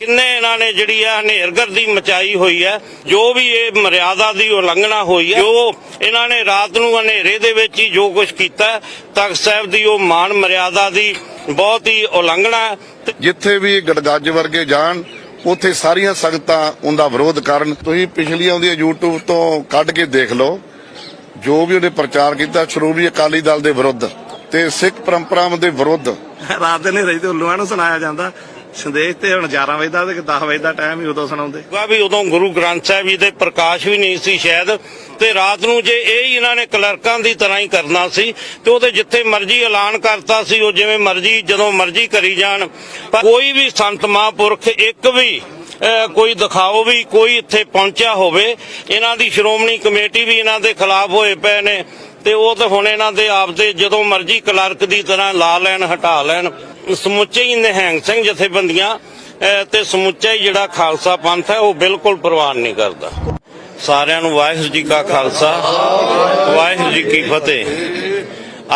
ਕਿੰਨੇ ਇਹਨਾਂ ਨੇ ਜਿਹੜੀ ਆ ਹਨੇਰਗਰਦੀ ਮਚਾਈ ਹੋਈ ਹੈ ਜੋ ਵੀ ਇਹ ਮਰਿਆਦਾ ਦੀ ਉਲੰਘਣਾ ਹੋਈ ਹੈ ਜੋ ਇਹਨਾਂ ਨੇ ਰਾਤ ਨੂੰ ਹਨੇਰੇ ਦੇ ਵਿੱਚ ਹੀ ਜੋ ਕੁਝ ਕੀਤਾ ਤਖਤ ਸਾਹਿਬ ਦੀ ਉਹ ਮਾਨ ਮਰਿਆਦਾ ਦੀ ਬਹੁਤ ਹੀ ਉਲੰਘਣਾ ਜਿੱਥੇ ਵੀ ਗੜਗੱਜ ਵਰਗੇ ਜਾਣ ਉੱਥੇ ਸਾਰੀਆਂ ਸੰਗਤਾਂ ਉਹਦਾ ਵਿਰੋਧ ਕਰਨ। ਤੁਸੀਂ ਪਿਛਲੀਆਂ ਉਹਦੀਆਂ YouTube ਤੋਂ ਕੱਢ ਕੇ ਦੇਖ ਲਓ ਜੋ ਵੀ ਉਹਨੇ ਪ੍ਰਚਾਰ ਕੀਤਾ ਸ਼੍ਰੋਮਣੀ ਅਕਾਲੀ ਦਲ ਦੇ ਵਿਰੁੱਧ ਤੇ ਸਿੱਖ ਪਰੰਪਰਾਵਾਂ ਦੇ ਵਿਰੁੱਧ। ਰਾਤ ਦੇ ਹਨੇਰੇ ਤੇ ਉੱਲੂਆਂ ਨੂੰ ਸੁਣਾਇਆ ਜਾਂਦਾ। ਸੰਦੇਸ਼ ਤੇ ਹੁਣ 11 ਵਜੇ ਦਾ ਤੇ 10 ਵਜੇ ਦਾ ਟਾਈਮ ਹੀ ਉਦੋਂ ਸੁਣਾਉਂਦੇ। ਵਾ ਵੀ ਉਦੋਂ ਗੁਰੂ ਗ੍ਰੰਥ ਸਾਹਿਬ ਜੀ ਦੇ ਪ੍ਰਕਾਸ਼ ਵੀ ਨਹੀਂ ਸੀ ਸ਼ਾਇਦ, ਤੇ ਰਾਤ ਨੂੰ ਜੇ ਇਹ ਹੀ ਇਹਨਾਂ ਨੇ ਕਲਰਕਾਂ ਦੀ ਤਰ੍ਹਾਂ ਹੀ ਕਰਨਾ ਸੀ, ਤੇ ਉਹਦੇ ਜਿੱਥੇ ਮਰਜ਼ੀ ਐਲਾਨ ਕਰਤਾ ਸੀ, ਉਹ ਜਿਵੇਂ ਮਰਜ਼ੀ, ਜਦੋਂ ਮਰਜ਼ੀ ਕਰੀ ਜਾਣ। ਪਰ ਕੋਈ ਵੀ ਸੰਤ ਮਹਾਂਪੁਰਖ ਇੱਕ ਵੀ ਕੋਈ ਦਿਖਾਓ ਵੀ ਕੋਈ ਇੱਥੇ ਪਹੁੰਚਿਆ ਹੋਵੇ, ਇਹਨਾਂ ਦੀ ਸ਼੍ਰੋਮਣੀ ਕਮੇਟੀ ਵੀ ਇਹਨਾਂ ਦੇ ਖਿਲਾਫ ਹੋਏ ਪਏ ਨੇ। ਤੇ ਉਹ ਤਾਂ ਹੁਣ ਇਹਨਾਂ ਦੇ ਆਪਦੇ ਜਦੋਂ ਮਰਜ਼ੀ ਕਲਰਕ ਦੀ ਤਰ੍ਹਾਂ ਲਾ ਲੈਣ, ਹਟਾ ਲੈਣ। ਸਮੁੱਚੇ ਹੀ ਨਿਹੰਗ ਸਿੰਘ ਜਥੇਬੰਦੀਆਂ ਤੇ ਸਮੁੱਚਾ ਹੀ ਜਿਹੜਾ ਖਾਲਸਾ ਪੰਥ ਹੈ, ਉਹ ਬਿਲਕੁਲ ਪ੍ਰਵਾਨ ਨਹੀਂ ਕਰਦਾ। ਸਾਰਿਆਂ ਨੂੰ ਵਾਹਿਗੁਰੂ ਜੀ ਕਾ ਖਾਲਸਾ, ਵਾਹਿਗੁਰੂ ਜੀ ਕੀ ਫਤਿਹ।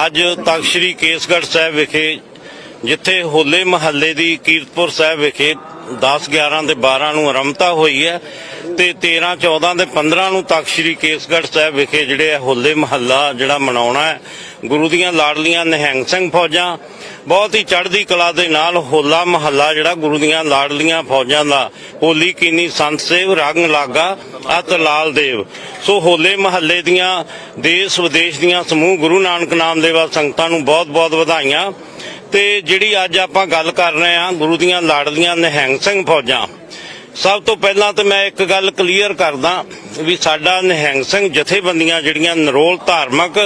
ਅੱਜ ਤਖਤ ਸ੍ਰੀ ਕੇਸਗੜ੍ਹ ਸਾਹਿਬ ਵਿਖੇ, ਜਿੱਥੇ ਹੋਲੇ ਮਹੱਲੇ ਦੀ ਕੀਰਤਪੁਰ ਸਾਹਿਬ ਵਿਖੇ 10 11 ਤੇ 12 ਨੂੰ ਆਰੰਭਤਾ ਹੋਈ ਹੈ ਤੇ 13 14 ਤੇ 15 ਨੂੰ ਤਖਤ ਸ੍ਰੀ ਕੇਸਗੜ੍ਹ ਸਾਹਿਬ ਵਿਖੇ ਜਿਹੜੇ ਹੋਲੇ ਮਹੱਲਾ ਜਿਹੜਾ ਮਨਾਉਣਾ ਹੈ, ਗੁਰੂ ਦੀਆਂ ਲਾਡਲੀਆਂ ਨਿਹੰਗ ਸਿੰਘ ਫੌਜਾਂ, ਬਹੁਤ ਹੀ ਚੜ੍ਹਦੀ ਕਲਾ ਦੇ ਨਾਲ ਹੋਲਾ ਮਹੱਲਾ ਜਿਹੜਾ ਗੁਰੂ ਦੀਆਂ ਲਾਡਲੀਆਂ ਫੌਜਾਂ ਦਾ, ਹੋਲੀ ਕੀਨੀ ਸੰਤ ਸੇਵ, ਰੰਗ ਲਾਗਾ, ਅਤ ਲਾਲ ਦੇਵ। ਸੋ ਹੋਲੇ ਮਹੱਲੇ ਦੀਆਂ ਦੇਸ਼ ਵਿਦੇਸ਼ ਦੀਆਂ ਸਮੂਹ ਗੁਰੂ ਨਾਨਕ ਨਾਮ ਦੇਵਾ ਸੰਗਤਾਂ ਨੂੰ ਬਹੁਤ-ਬਹੁਤ ਵਧਾਈਆਂ। ਤੇ ਜਿਹੜੀ ਅੱਜ ਆਪਾਂ ਗੱਲ ਕਰ ਰਹੇ ਹਾਂ, ਗੁਰੂ ਦੀਆਂ ਲਾਡਲੀਆਂ ਨਿਹੰਗ ਸਿੰਘ ਫੌਜਾਂ ਸਭ ਤੋਂ ਪਹਿਲਾਂ ਤੇ ਮੈਂ ਇੱਕ ਗੱਲ ਕਲੀਅਰ ਕਰਦਾ ਵੀ ਸਾਡਾ ਨਿਹੰਗ ਸਿੰਘ ਜਥੇਬੰਦੀਆਂ ਜਿਹੜੀਆਂ ਨਰੋਲ ਧਾਰਮਿਕ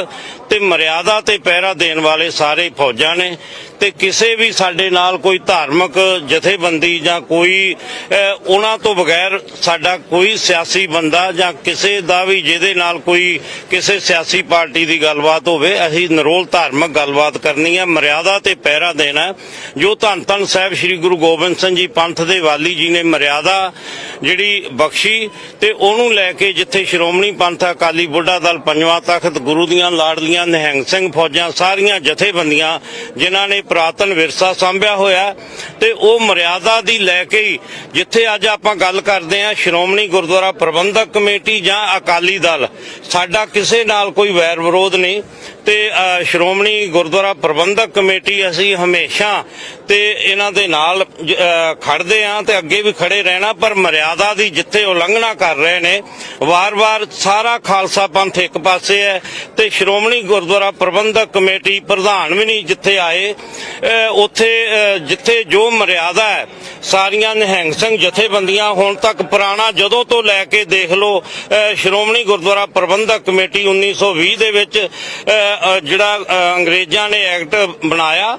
ਤੇ ਮਰਿਆਦਾ ਤੇ ਪਹਿਰਾ ਦੇਣ ਵਾਲੇ ਸਾਰੇ ਫੌਜਾਂ ਨੇ ਤੇ ਕਿਸੇ ਵੀ ਸਾਡੇ ਨਾਲ ਕੋਈ ਧਾਰਮਿਕ ਜਥੇਬੰਦੀ ਜਾਂ ਕੋਈ ਅਹ, ਉਹਨਾਂ ਤੋਂ ਬਗੈਰ ਸਾਡਾ ਕੋਈ ਸਿਆਸੀ ਬੰਦਾ ਜਾਂ ਕਿਸੇ ਦਾ ਵੀ ਜਿਹਦੇ ਨਾਲ ਕੋਈ ਕਿਸੇ ਸਿਆਸੀ ਪਾਰਟੀ ਦੀ ਗੱਲਬਾਤ ਹੋਵੇ ਅਸੀਂ ਨਰੋਲ ਧਾਰਮਿਕ ਗੱਲਬਾਤ ਕਰਨੀ ਹੈ ਮਰਿਆਦਾ ਤੇ ਪਹਿਰਾ ਦੇਣਾ। ਜੋ ਧੰਨ ਧੰਨ ਸਾਹਿਬ ਸ੍ਰੀ ਗੁਰੂ ਗੋਬਿੰਦ ਸਿੰਘ ਜੀ ਪੰਥ ਦੇ ਵਾਲੀ ਜੀ ਨੇ ਮਰਿਆਦਾ ਜਿਹੜੀ ਬਖਸ਼ੀ ਤੇ ਉਹਨੂੰ ਲੈ ਕੇ ਜਿੱਥੇ ਸ਼੍ਰੋਮਣੀ ਪੰਥ ਅਕਾਲੀ ਬੁੱਢਾ ਦਲ ਪੰਜਵਾਂ ਤਖਤ ਗੁਰੂ ਦੀਆਂ ਲਾਡਲੀਆਂ ਨਿਹੰਗ ਸਿੰਘ ਫੌਜਾਂ ਸਾਰੀਆਂ ਜਥੇਬੰਦੀਆਂ ਜਿਨ੍ਹਾਂ ਨੇ ਪੁਰਾਤਨ ਵਿਰਸਾ ਸਾਂਭਿਆ ਹੋਇਆ ਤੇ ਉਹ ਮਰਿਆਦਾ ਦੀ ਲੈ ਕੇ ਹੀ ਜਿੱਥੇ ਅੱਜ ਆਪਾਂ ਗੱਲ ਕਰਦੇ ਹਾਂ, ਸ਼੍ਰੋਮਣੀ ਗੁਰਦੁਆਰਾ ਪ੍ਰਬੰਧਕ ਕਮੇਟੀ ਜਾਂ ਅਕਾਲੀ ਦਲ, ਸਾਡਾ ਕਿਸੇ ਨਾਲ ਕੋਈ ਵੈਰ ਵਿਰੋਧ ਨਹੀਂ। ਤੇ ਸ਼੍ਰੋਮਣੀ ਗੁਰਦੁਆਰਾ ਪ੍ਰਬੰਧਕ ਕਮੇਟੀ ਅਸੀਂ ਹਮੇਸ਼ਾ ਤੇ ਇਹਨਾਂ ਦੇ ਨਾਲ ਖੜਦੇ ਆਂ ਤੇ ਅੱਗੇ ਵੀ ਖੜੇ ਰਹਿਣਾ, ਪਰ ਮਰਿਆਦਾ ਦੀ ਜਿੱਥੇ ਉਲੰਘਣਾ ਕਰ ਰਹੇ ਨੇ, ਵਾਰ-ਵਾਰ ਸਾਰਾ ਖਾਲਸਾ ਪੰਥ ਇੱਕ ਪਾਸੇ ਹੈ ਤੇ ਸ਼੍ਰੋਮਣੀ ਗੁਰਦੁਆਰਾ ਪ੍ਰਬੰਧਕ ਕਮੇਟੀ ਪ੍ਰਧਾਨ ਵੀ ਨਹੀਂ ਜਿੱਥੇ ਆਏ ਉੱਥੇ ਜਿੱਥੇ ਜੋ ਮਰਿਆਦਾ ਹੈ, ਸਾਰੀਆਂ ਨਿਹੰਗ ਸਿੰਘ ਜਥੇਬੰਦੀਆਂ ਹੁਣ ਤੱਕ ਪੁਰਾਣਾ ਜਦੋਂ ਤੋਂ ਲੈ ਕੇ ਦੇਖ ਲਓ ਸ਼੍ਰੋਮਣੀ ਗੁਰਦੁਆਰਾ ਪ੍ਰਬੰਧਕ ਕਮੇਟੀ 1920 ਦੇ ਵਿੱਚ ਜਿਹੜਾ ਅੰਗਰੇਜ਼ਾਂ ਨੇ ਐਕਟ ਬਣਾਇਆ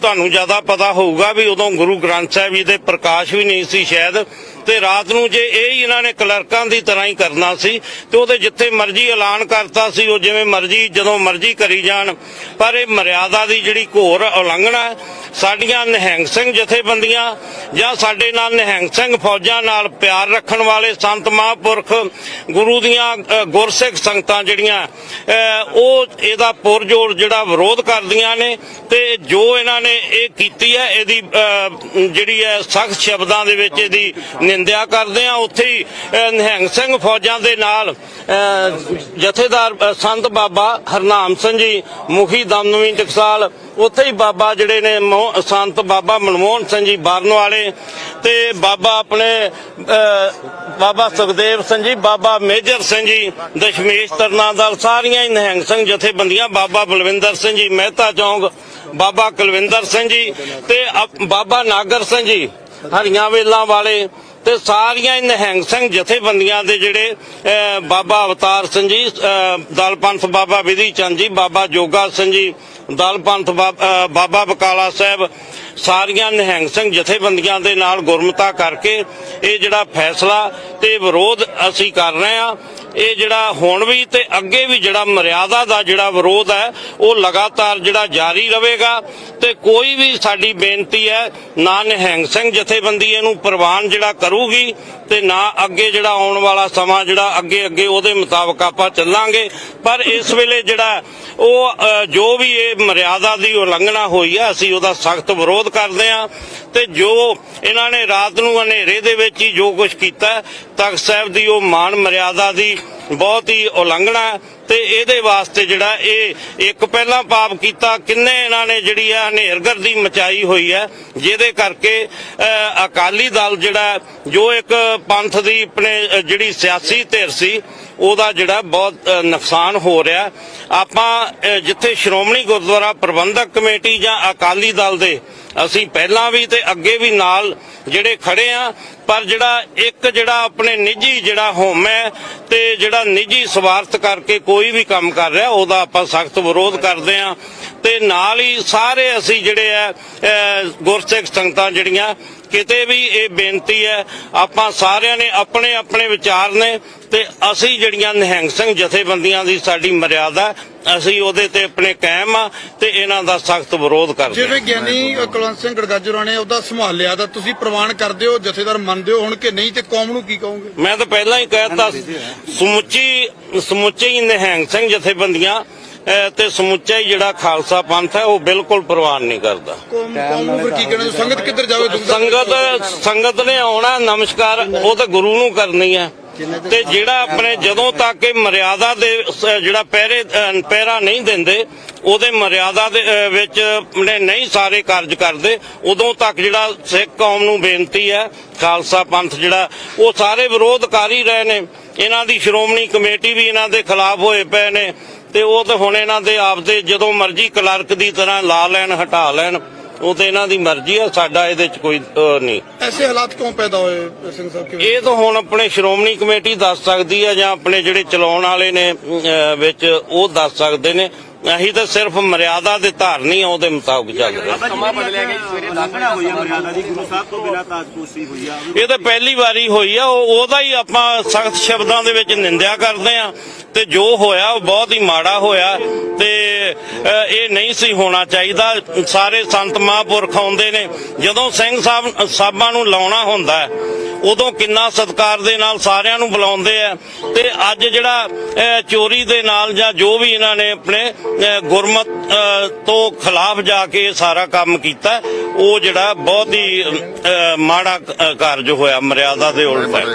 ਤੁਹਾਨੂੰ ਜ਼ਿਆਦਾ ਪਤਾ ਹੋਊਗਾ ਵੀ ਉਦੋਂ ਗੁਰੂ ਗ੍ਰੰਥ ਸਾਹਿਬ ਜੀ ਦੇ ਪ੍ਰਕਾਸ਼ ਵੀ ਨਹੀਂ ਸੀ ਸ਼ਾਇਦ ਤੇ ਰਾਤ ਨੂੰ ਜੇ ਇਹ ਹੀ ਇਹਨਾਂ ਨੇ ਕਲਰਕਾਂ ਦੀ ਤਰ੍ਹਾਂ ਹੀ ਕਰਨਾ ਸੀ ਤੇ ਉਹਦੇ ਜਿੱਥੇ ਮਰਜ਼ੀ ਐਲਾਨ ਕਰਤਾ ਸੀ, ਉਹ ਜਿਵੇਂ ਮਰਜ਼ੀ, ਜਦੋਂ ਮਰਜ਼ੀ ਕਰੀ ਜਾਣ। ਪਰ ਇਹ ਮਰਿਆਦਾ ਦੀ ਜਿਹੜੀ ਘੋਰ ਉਲੰਘਣਾ ਸਾਡੀਆਂ ਨਿਹੰਗ ਸਿੰਘ ਜਥੇਬੰਦੀਆਂ ਜਾਂ ਸਾਡੇ ਨਾਲ ਨਿਹੰਗ ਸਿੰਘ ਫੌਜਾਂ ਨਾਲ ਪਿਆਰ ਰੱਖਣ ਵਾਲੇ ਸੰਤ ਮਹਾਂਪੁਰਖ ਗੁਰੂ ਦੀਆਂ ਗੁਰਸਿੱਖ ਸੰਗਤਾਂ ਜਿਹੜੀਆਂ ਉਹ ਇਹਦਾ ਪੁਰਜੋਰ ਜਿਹੜਾ ਵਿਰੋਧ ਕਰਦੀਆਂ ਨੇ ਤੇ ਜੋ ਇਹਨਾਂ ਨੇ ਇਹ ਕੀਤੀ ਹੈ, ਇਹਦੀ ਜਿਹੜੀ ਹੈ ਸਖਤ ਸ਼ਬਦਾਂ ਦੇ ਵਿੱਚ ਇਹਦੀ ਨਿੰਦਿਆ ਕਰਦੇ ਆ। ਉੱਥੇ ਹੀ ਨਿਹੰਗ ਸਿੰਘ ਫੌਜਾਂ ਦੇ ਨਾਲ ਜਥੇਦਾਰ ਸੰਤ ਬਾਬਾ ਹਰਨਾਮ ਸਿੰਘ ਜੀ, ਮੁਖੀ ਦਮਨਵੀ ਟਕਸਾਲ, ਉੱਥੇ ਹੀ ਬਾਬਾ ਜਿਹੜੇ ਨੇ ਸੰਤ ਬਾਬਾ ਮਨਮੋਹਨ ਸਿੰਘ ਜੀ ਬਾਰਨ ਵਾਲੇ ਤੇ ਬਾਬਾ ਆਪਣੇ ਬਾਬਾ ਸੁਖਦੇਵ ਸਿੰਘ ਜੀ, ਬਾਬਾ ਮੇਜਰ ਸਿੰਘ ਜੀ, ਦਸ਼ਮੇਸ਼ ਤਰਨਾ ਦਲ ਸਾਰੀਆਂ ਹੀ ਨਿਹੰਗ ਸਿੰਘ ਜਥੇਬੰਦੀਆਂ, ਬਾਬਾ ਬਲਵਿੰਦਰ ਸਿੰਘ ਜੀ, ਮਹਿਤਾ ਚੌਂਕ, ਬਾਬਾ ਕੁਲਵਿੰਦਰ ਸਿੰਘ ਜੀ ਤੇ ਬਾਬਾ ਨਾਗਰ ਸਿੰਘ ਜੀ, ਹਰੀਆਂ ਵੇਲਾਂ ਵਾਲੇ ਤੇ ਸਾਰੀਆਂ ਹੀ ਨਿਹੰਗ ਸਿੰਘ ਜਥੇਬੰਦੀਆਂ ਦੇ ਜਿਹੜੇ ਬਾਬਾ ਅਵਤਾਰ ਸਿੰਘ ਜੀ ਦਲ ਪੰਥ ਬਾਬਾ ਵਿਧੀ ਚੰਦ ਜੀ, ਬਾਬਾ ਜੋਗਾ ਸਿੰਘ ਜੀ, ਦਲ ਪੰਥ ਬਾਬਾ ਬਕਾਲਾ ਸਾਹਿਬ, ਸਾਰੀਆਂ ਨਿਹੰਗ ਸਿੰਘ ਜਥੇਬੰਦੀਆਂ ਦੇ ਨਾਲ ਗੁਰਮਤਾ ਕਰਕੇ ਇਹ ਜਿਹੜਾ ਫੈਸਲਾ ਤੇ ਵਿਰੋਧ ਅਸੀਂ ਕਰ ਰਹੇ ਹਾਂ। ਇਹ ਜਿਹੜਾ ਹੁਣ ਵੀ ਤੇ ਅੱਗੇ ਵੀ ਜਿਹੜਾ ਮਰਿਆਦਾ ਦਾ ਜਿਹੜਾ ਵਿਰੋਧ ਹੈ, ਉਹ ਲਗਾਤਾਰ ਜਿਹੜਾ ਜਾਰੀ ਰਹੇਗਾ ਤੇ ਕੋਈ ਵੀ ਸਾਡੀ ਬੇਨਤੀ ਹੈ, ਨਾ ਨਿਹੰਗ ਸਿੰਘ ਜਥੇਬੰਦੀ ਇਹਨੂੰ ਪ੍ਰਵਾਨ ਜਿਹੜਾ ਕਰੂਗੀ ਤੇ ਨਾ ਅੱਗੇ ਜਿਹੜਾ ਆਉਣ ਵਾਲਾ ਸਮਾਂ ਜਿਹੜਾ ਅੱਗੇ ਅੱਗੇ ਉਹਦੇ ਮੁਤਾਬਕ ਆਪਾਂ ਚੱਲਾਂਗੇ। ਪਰ ਇਸ ਵੇਲੇ ਜਿਹੜਾ ਉਹ ਜੋ ਵੀ ਇਹ ਮਰਿਆਦਾ ਦੀ ਉਲੰਘਣਾ ਹੋਈ ਹੈ ਅਸੀਂ ਉਹਦਾ ਸਖਤ ਵਿਰੋਧ ਕਰਦੇ ਹਾਂ ਤੇ ਜੋ ਇਹਨਾਂ ਨੇ ਰਾਤ ਨੂੰ ਹਨੇਰੇ ਦੇ ਵਿੱਚ ਹੀ ਜੋ ਕੁਝ ਕੀਤਾ, ਤਖਤ ਸਾਹਿਬ ਦੀ ਉਹ ਮਾਨ ਮਰਿਆਦਾ ਦੀ ਬਹੁਤ ਹੀ ਉਲੰਘਣਾ ਤੇ ਇਹਦੇ ਵਾਸਤੇ ਜਿਹੜਾ ਇਹ ਇੱਕ ਪਹਿਲਾਂ ਪਾਪ ਕੀਤਾ, ਕਿੰਨੇ ਇਹਨਾਂ ਨੇ ਜਿਹੜੀ ਹੈ ਹਨੇਰਗਰਦੀ ਮਚਾਈ ਹੋਈ ਹੈ, ਜਿਹਦੇ ਕਰਕੇ ਅਕਾਲੀ ਦਲ ਜਿਹੜਾ, ਜੋ ਇੱਕ ਪੰਥ ਦੀ ਆਪਣੇ ਜਿਹੜੀ ਸਿਆਸੀ ਧਿਰ ਸੀ, ਉਹਦਾ ਜਿਹੜਾ ਬਹੁਤ ਨੁਕਸਾਨ ਹੋ ਰਿਹਾ। ਆਪਾਂ ਜਿੱਥੇ ਸ਼੍ਰੋਮਣੀ ਗੁਰਦੁਆਰਾ ਪ੍ਰਬੰਧਕ ਕਮੇਟੀ ਜਾਂ ਅਕਾਲੀ ਦਲ ਦੇ, ਅਸੀਂ ਪਹਿਲਾਂ ਵੀ ਤੇ ਅੱਗੇ ਵੀ ਨਾਲ ਜਿਹੜੇ ਖੜੇ ਆ, ਪਰ ਜਿਹੜਾ ਇੱਕ ਜਿਹੜਾ ਆਪਣੇ ਨਿੱਜੀ ਜਿਹੜਾ ਹੋਮ ਹੈ, ਤੇ ਜਿਹੜਾ ਨਿੱਜੀ ਸਵਾਰਥ ਕਰਕੇ ਕੋਈ ਕੋਈ ਵੀ ਕੰਮ ਕਰ ਰਿਹਾ ਉਹਦਾ ਆਪਾਂ ਸਖਤ ਵਿਰੋਧ ਕਰਦੇ ਆ ਤੇ ਨਾਲ ਹੀ ਸਾਰੇ ਅਸੀਂ ਜਿਹੜੇ ਆ ਗੁਰਸਿੱਖ ਸੰਗਤਾਂ ਜਿਹੜੀਆਂ ਕਿਤੇ ਵੀ ਇਹ ਬੇਨਤੀ ਹੈ ਆਪਾਂ ਸਾਰਿਆਂ ਨੇ ਆਪਣੇ ਆਪਣੇ ਵਿਚਾਰ ਨੇ ਤੇ ਅਸੀਂ ਜਿਹੜੀਆਂ ਨਿਹੰਗ ਸਿੰਘ ਜਥੇਬੰਦੀਆਂ ਦੀ ਸਾਡੀ ਮਰਿਆਦਾ ਅਸੀਂ ਉਹਦੇ ਤੇ ਆਪਣੇ ਕਾਇਮ ਆ ਤੇ ਇਹਨਾਂ ਦਾ ਸਖਤ ਵਿਰੋਧ ਕਰਦੇ ਜਿਵੇਂ ਗਿਆਨੀ ਕੁਲਵੰਤ ਸਿੰਘ ਗੜਗਾਜੁਰਾ ਨੇ ਉਹਦਾ ਸੰਭਾਲ ਲਿਆ ਤਾਂ ਤੁਸੀਂ ਪ੍ਰਵਾਨ ਕਰਦੇ ਹੋ ਜਥੇਦਾਰ ਮੰਨਦੇ ਹੋ ਹੁਣ ਕਿ ਨਹੀਂ ਤੇ ਕੌਮ ਨੂੰ ਕੀ ਕਹੋਗੇ? ਮੈਂ ਤਾਂ ਪਹਿਲਾਂ ਹੀ ਕਹਿਤਾ ਸਮੁੱਚੀ ਸਮੁੱਚੇ ਹੀ ਨਿਹੰਗ ਸਿੰਘ ਜਥੇਬੰਦੀਆਂ ਤੇ ਸਮੁੱਚਾ ਹੀ ਜਿਹੜਾ ਖਾਲਸਾ ਪੰਥ ਹੈ ਉਹ ਬਿਲਕੁਲ ਪ੍ਰਵਾਨ ਨਹੀਂ ਕਰਦਾ। ਕੌਮ ਕੀ ਕਹਿਣਾ ਸੰਗਤ ਕਿੱਧਰ ਜਾਵੇ ਸੰਗਤ ਸੰਗਤ ਨੇ ਆਉਣਾ ਨਮਸਕਾਰ ਉਹ ਤਾਂ ਗੁਰੂ ਨੂੰ ਕਰਨੀ ਹੈ। ਤੇ ਜਿਹੜਾ ਆਪਣੇ ਜਦੋਂ ਤੱਕ ਇਹ ਮਰਿਆਦਾ ਦੇ ਜਿਹੜਾ ਪਹਿਰੇ ਪਹਿਰਾ ਨਹੀਂ ਦਿੰਦੇ ਉਹਦੇ ਮਰਿਆਦਾ ਦੇ ਵਿੱਚ ਨਹੀਂ ਸਾਰੇ ਕਾਰਜ ਕਰਦੇ ਉਦੋਂ ਤੱਕ ਜਿਹੜਾ ਸਿੱਖ ਕੌਮ ਨੂੰ ਬੇਨਤੀ ਹੈ ਖਾਲਸਾ ਪੰਥ ਜਿਹੜਾ ਉਹ ਸਾਰੇ ਵਿਰੋਧ ਕਰ ਹੀ ਰਹੇ ਨੇ। ਇਹਨਾਂ ਦੀ ਸ਼੍ਰੋਮਣੀ ਕਮੇਟੀ ਵੀ ਇਹਨਾਂ ਦੇ ਖਿਲਾਫ ਹੋਏ ਪਏ ਨੇ। ਤੇ ਉਹ ਤਾਂ ਹੁਣ ਇਹਨਾਂ ਦੇ ਆਪਦੇ ਜਦੋਂ ਮਰਜ਼ੀ ਕਲਰਕ ਦੀ ਤਰ੍ਹਾਂ ਲਾ ਲੈਣ ਹਟਾ ਲੈਣ ਉਹ ਤੇ ਇਹਨਾਂ ਦੀ ਮਰਜ਼ੀ ਆ ਸਾਡਾ ਇਹਦੇ ਚ ਕੋਈ ਨਹੀਂ। ਐਸੇ ਹਾਲਾਤ ਕਿਉਂ ਪੈਦਾ ਹੋਏ ਸਿੰਘ ਸਾਹਿਬ? ਇਹ ਤਾਂ ਹੁਣ ਆਪਣੇ ਸ਼੍ਰੋਮਣੀ ਕਮੇਟੀ ਦੱਸ ਸਕਦੀ ਹੈ ਜਾਂ ਆਪਣੇ ਜਿਹੜੇ ਚਲਾਉਣ ਵਾਲੇ ਨੇ ਵਿੱਚ ਉਹ ਦੱਸ ਸਕਦੇ ਨੇ। ਅਸੀਂ ਤਾਂ ਸਿਰਫ ਮਰਿਆਦਾ ਦੇ ਧਾਰਨੀ ਆ ਉਹਦੇ ਮੁਤਾਬਕ ਚੱਲ ਰਹੇ ਸਮਾਂ ਬਦਲਿਆ ਗਿਆ ਸਵੇਰੇ ਦਾਖਲਾ ਹੋਈ ਆ ਮਰਿਆਦਾ ਦੀ ਗੁਰੂ ਸਾਹਿਬ ਤੋਂ ਬਿਨਾਂ ਤਾਜਪੋਸ਼ੀ ਹੋਈ ਆ। ਇਹ ਤਾਂ ਪਹਿਲੀ ਵਾਰੀ ਹੋਈ ਆ ਉਹ ਉਹਦਾ ਹੀ ਆਪਾਂ ਸਖਤ ਸ਼ਬਦਾਂ ਦੇ ਵਿੱਚ ਨਿੰਦਿਆ ਕਰਦੇ ਆ ਤੇ ਜੋ ਹੋਇਆ ਉਹ ਬਹੁਤ ਹੀ ਮਾੜਾ ਹੋਇਆ ਤੇ ਇਹ ਨਹੀਂ ਸੀ ਹੋਣਾ ਚਾਹੀਦਾ। ਸਾਰੇ ਸੰਤ ਮਹਾਂਪੁਰਖ ਆਉਂਦੇ ਨੇ। ਜਦੋਂ ਸਿੰਘ ਸਾਹਿਬ ਸਾਹਿਬਾਂ ਨੂੰ ਲਾਉਣਾ ਹੁੰਦਾ ਉਦੋਂ ਕਿੰਨਾ ਸਤਿਕਾਰ ਦੇ ਨਾਲ ਸਾਰਿਆਂ ਨੂੰ ਬੁਲਾਉਂਦੇ ਆ। ਤੇ ਅੱਜ ਜਿਹੜਾ ਚੋਰੀ ਦੇ ਨਾਲ ਜਾਂ ਜੋ ਵੀ ਇਹਨਾਂ ਨੇ ਆਪਣੇ ਗੁਰਮਤ ਤੋਂ ਖਿਲਾਫ ਜਾ ਕੇ ਸਾਰਾ ਕੰਮ ਕੀਤਾ ਉਹ ਜਿਹੜਾ ਬਹੁਤ ਹੀ ਮਾੜਾ ਕਾਰਜ ਹੋਇਆ ਮਰਿਆਦਾ ਦੇ ਉਲਟ। ਹੈ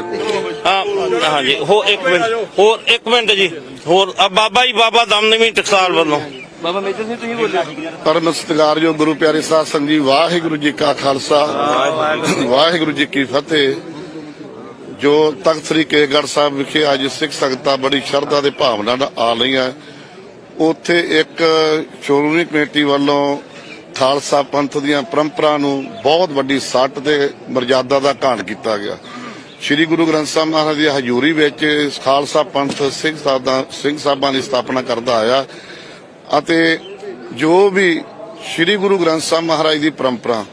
ਹਾਂ ਹਾਂਜੀ ਹੋ ਇੱਕ ਮਿੰਟ ਹੋਰ ਇੱਕ ਮਿੰਟ ਜੀ ਹੋਰ ਆ ਬਾਬਾ ਜੀ ਬਾਬਾ ਦਮਨਵੀ ਟਕਸਾਲ ਵੱਲੋਂ। ਬਾਬਾ ਮੇਜਰ ਸਿੰਘ ਤੁਸੀਂ ਬੋਲਿਆ ਪਰਮ ਸਤਿਕਾਰਯੋਗ ਗੁਰੂ ਪਿਆਰੇ ਸਾਧ ਸੰਗਤ ਜੀ ਵਾਹਿਗੁਰੂ ਜੀ ਕਾ ਖਾਲਸਾ ਵਾਹਿਗੁਰੂ ਜੀ ਕੀ ਫਤਿਹ। ਜੋ ਤਖਤ ਸ੍ਰੀ ਕੇਸਗੜ੍ਹ ਸਾਹਿਬ ਵਿਖੇ ਅੱਜ ਸਿੱਖ ਸੰਗਤਾਂ ਬੜੀ ਸ਼ਰਧਾ ਦੇ ਭਾਵਨਾ ਨਾਲ ਆ ਰਹੀਆਂ ਉੱਥੇ ਇੱਕ ਸ਼੍ਰੋਮਣੀ ਕਮੇਟੀ ਵੱਲੋਂ ਖਾਲਸਾ ਪੰਥ ਦੀਆਂ ਪਰੰਪਰਾ ਨੂੰ ਬਹੁਤ ਵੱਡੀ ਸੱਟ ਤੇ ਮਰਜ਼ਾਦਾ ਦਾ ਘਾਣ ਕੀਤਾ ਗਿਆ। ਸ੍ਰੀ ਗੁਰੂ ਗ੍ਰੰਥ ਸਾਹਿਬ ਮਹਾਰਾਜ ਦੀ ਹਜ਼ੂਰੀ ਵਿੱਚ ਖਾਲਸਾ ਪੰਥ ਸਿੰਘ ਸਾਹਿਬਾਂ ਸਿੰਘ ਸਾਹਿਬਾਂ ਦੀ ਸਥਾਪਨਾ ਕਰਦਾ ਆਇਆ ਅਤੇ ਜੋ ਵੀ ਸ੍ਰੀ ਗੁਰੂ ਗ੍ਰੰਥ ਸਾਹਿਬ ਮਹਾਰਾਜ ਦੀ ਪਰੰਪਰਾ,